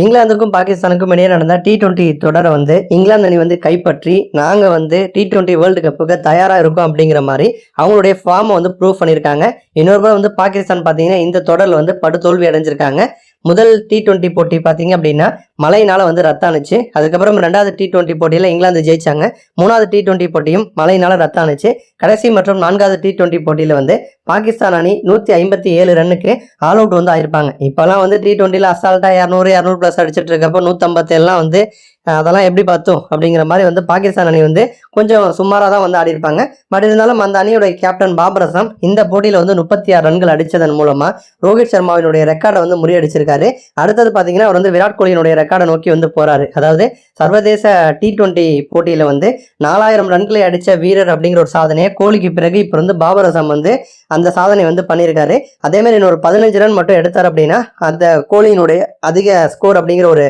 இங்கிலாந்துக்கும் பாகிஸ்தானுக்கும் இடையே நடந்த டி டுவெண்ட்டி தொடரை வந்து இங்கிலாந்து அணி வந்து கைப்பற்றி நாங்கள் வந்து டி டுவெண்ட்டி வேர்ல்டு கப்புக்கு தயாராக இருக்கோம் அப்படிங்கிற மாதிரி அவங்களுடைய ஃபார்மை வந்து ப்ரூவ் பண்ணியிருக்காங்க. இன்னொரு வந்து பாகிஸ்தான் பார்த்தீங்கன்னா இந்த தொடரில் வந்து படுதோல்வி அடைஞ்சிருக்காங்க. முதல் டி டுவெண்ட்டி போட்டி பார்த்தீங்க அப்படின்னா மழையினால வந்து ரத்தானுச்சு. அதுக்கப்புறம் ரெண்டாவது டி டுவெண்ட்டி போட்டியில் இங்கிலாந்து ஜெயிச்சாங்க. மூணாவது டி டுவெண்ட்டி போட்டியும் மழையினால ரத்தானுச்சு. கடைசி மற்றும் நான்காவது டி டுவெண்ட்டி போட்டியில் வந்து பாகிஸ்தான் அணி நூற்றி ஐம்பத்தி ஏழு ரன்னுக்கு ஆல் அவுட் வந்து ஆயிருப்பாங்க. இப்போலாம் வந்து டி ட்வெண்ட்டியில் அசால்ட்டாக இரநூறு இரநூறு ப்ளஸ் அடிச்சிட்டு இருக்கப்போ நூற்றம்பத்தேழுலாம் வந்து அதெல்லாம் எப்படி பார்த்தோம்? அப்படிங்கிற மாதிரி வந்து பாகிஸ்தான் அணி வந்து கொஞ்சம் சுமாராக தான் வந்து ஆடி இருப்பாங்க பட் இருந்தாலும் அந்த அணியோட கேப்டன் பாபர் அசாம் இந்த போட்டியில் வந்து முப்பத்தி ஆறு ரன்கள் அடித்ததன் மூலமாக ரோஹித் சர்மாவினுடைய ரெக்கார்டை வந்து முறியடிச்சிருக்காரு. அடுத்தது பார்த்தீங்கன்னா அவர் வந்து விராட் கோலியினுடைய ரெக்கார்டை நோக்கி வந்து போறாரு. அதாவது சர்வதேச டி டுவெண்ட்டி போட்டியில் வந்து நாலாயிரம் ரன்களை அடித்த வீரர் அப்படிங்கிற ஒரு சாதனையை கோலிக்கு பிறகு இப்போ வந்து பாபர் அசாம் வந்து அந்த சாதனை வந்து பண்ணியிருக்காரு. அதேமாதிரி இன்னொரு பதினஞ்சு ரன் மட்டும் எடுத்தார் அப்படின்னா அந்த கோலியினுடைய அதிக ஸ்கோர் அப்படிங்கிற ஒரு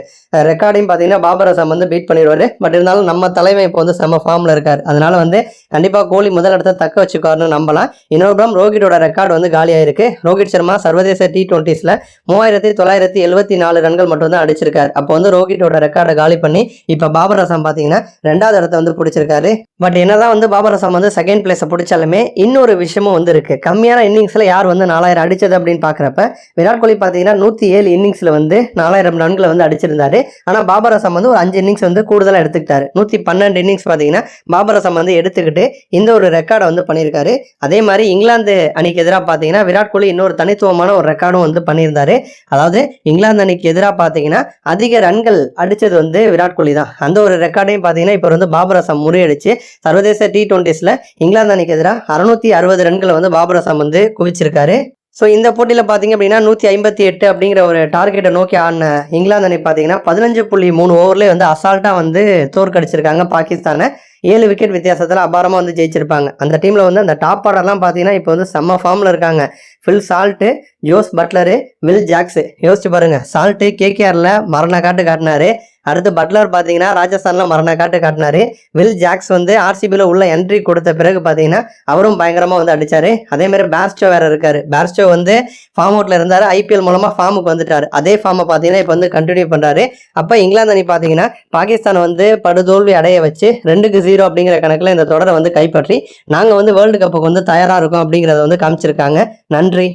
ரெக்கார்டையும் பார்த்தீங்கன்னா பாபர் அசாம் வந்து பீட் பண்ணிடுவாரு. பட் இருந்தாலும் நம்ம தலைமை இப்போ வந்து செம்ம ஃபார்மில் இருக்கார். அதனால வந்து கண்டிப்பாக கோலி முதல் இடத்த தக்க வச்சுக்காருன்னு நம்பலாம். இன்னொரு புறம் ரோஹிட்டோட ரெக்கார்டு வந்து காலியாயிருக்கு. ரோஹித் சர்மா சர்வதேச டி டுவெண்ட்டிஸில் மூவாயிரத்தி தொள்ளாயிரத்தி எழுபத்தி நாலு ரன்கள் மட்டும் தான் அடிச்சிருக்காரு. அப்போ வந்து ரோஹிட்டோட ரெக்கார்டை காலி பண்ணி இப்போ பாபர் அசாம் பார்த்தீங்கன்னா ரெண்டாவது இடத்த வந்து பிடிச்சிருக்காரு. பட் என்னதான் வந்து பாபர் அசாம் வந்து செகண்ட் பிளேஸை பிடிச்சாலுமே இன்னொரு விஷயமும் வந்து இருக்குது கம்மியான இன்னிங்ஸில் யார் வந்து நாலாயிரம் அடிச்சது அப்படின்னு பார்க்குறப்ப விராட் கோலி பார்த்தீங்கன்னா நூற்றி ஏழு இன்னிங்ஸில் வந்து நாலாயிரம் ரன்களை வந்து அடிச்சிருந்தாரு. ஆனால் பாபர் அசாம் வந்து ஒரு அஞ்சு இன்னிங்ஸ் வந்து கூடுதலாக எடுத்துக்கிட்டாரு. நூற்றி பன்னெண்டு இன்னிங்ஸ் பார்த்தீங்கன்னா பாபர் அசாம் வந்து எடுத்துக்கிட்டு இந்த ஒரு ரெக்கார்டை வந்து பண்ணியிருக்காரு. அதே மாதிரி இங்கிலாந்து அணிக்கு எதிராக பார்த்தீங்கன்னா விராட் கோலி இன்னொரு தனித்துவமான ஒரு ரெக்கார்டும் வந்து பண்ணியிருந்தாரு. அதாவது இங்கிலாந்து அணிக்கு எதிராக பார்த்தீங்கன்னா அதிக ரன்கள் அடிச்சது வந்து விராட் கோலி தான். அந்த ஒரு ரெக்கார்டையும் பார்த்தீங்கன்னா இப்போ வந்து பாபர் அசாம் முறியடிச்சு சர்வதேச டி டுவெண்ட்டிஸில் இங்கிலாந்து அணிக்கு எதிராக அறுநூத்தி அறுபது ரன்களை வந்து பாபர் அசாம் வந்து குவிச்சிருக்காரு. ஸோ இந்த போட்டியில் பார்த்தீங்க அப்படின்னா நூற்றி ஐம்பத்தி எட்டு அப்படிங்கிற ஒரு டார்கெட்டை நோக்கி ஆடின இங்கிலாந்து அணி பார்த்தீங்கன்னா பதினஞ்சு புள்ளி மூணு ஓவர்லேயே வந்து அசால்ட்டாக வந்து தோற்கடிச்சிருக்காங்க பாகிஸ்தானை. ஏழு விக்கெட் வித்தியாசத்தில் அபாரமாக வந்து ஜெயிச்சிருப்பாங்க. அந்த டீமில் வந்து அந்த டாப் ஆர்டர்லாம் பார்த்தீங்கன்னா இப்போ வந்து செம்ம ஃபார்மில் இருக்காங்க. Phil Salt Jos Buttler Will Jacks யோசிச்சு பாருங்க. சால்ட்டு கேகேஆரில் மரண காட்டு காட்டினாரு. அடுத்து பட்லர் பார்த்தீங்கன்னா ராஜஸ்தானில் மரண காட்டு காட்டினாரு. வில் ஜாக்ஸ் வந்து ஆர்சிபியில் உள்ள என்ட்ரி கொடுத்த பிறகு பார்த்தீங்கன்னா அவரும் பயங்கரமாக வந்து அடித்தார் அதேமாதிரி பேர்ஸ்டோ வேறு இருக்கார். பேர்ஸ்டோ வந்து ஃபார்ம் அவுட்டில் இருந்தார். ஐபிஎல் மூலமாக ஃபார்முக்கு வந்துட்டார். அதே ஃபார்மை பார்த்தீங்கன்னா இப்போ வந்து கண்டினியூ பண்ணுறாரு அப்போ இங்கிலாந்து அணி பார்த்தீங்கன்னா பாகிஸ்தான் வந்து படுதோல்வி அடைய வச்சு ரெண்டுக்கு ஜீரோ அப்படிங்கிற கணக்கில் இந்த தொடரை வந்து கைப்பற்றி நாங்கள் வந்து வேர்ல்டு கப்புக்கு வந்து தயாராக இருக்கோம் அப்படிங்கிறத வந்து காமிச்சிருக்காங்க. நன்றி.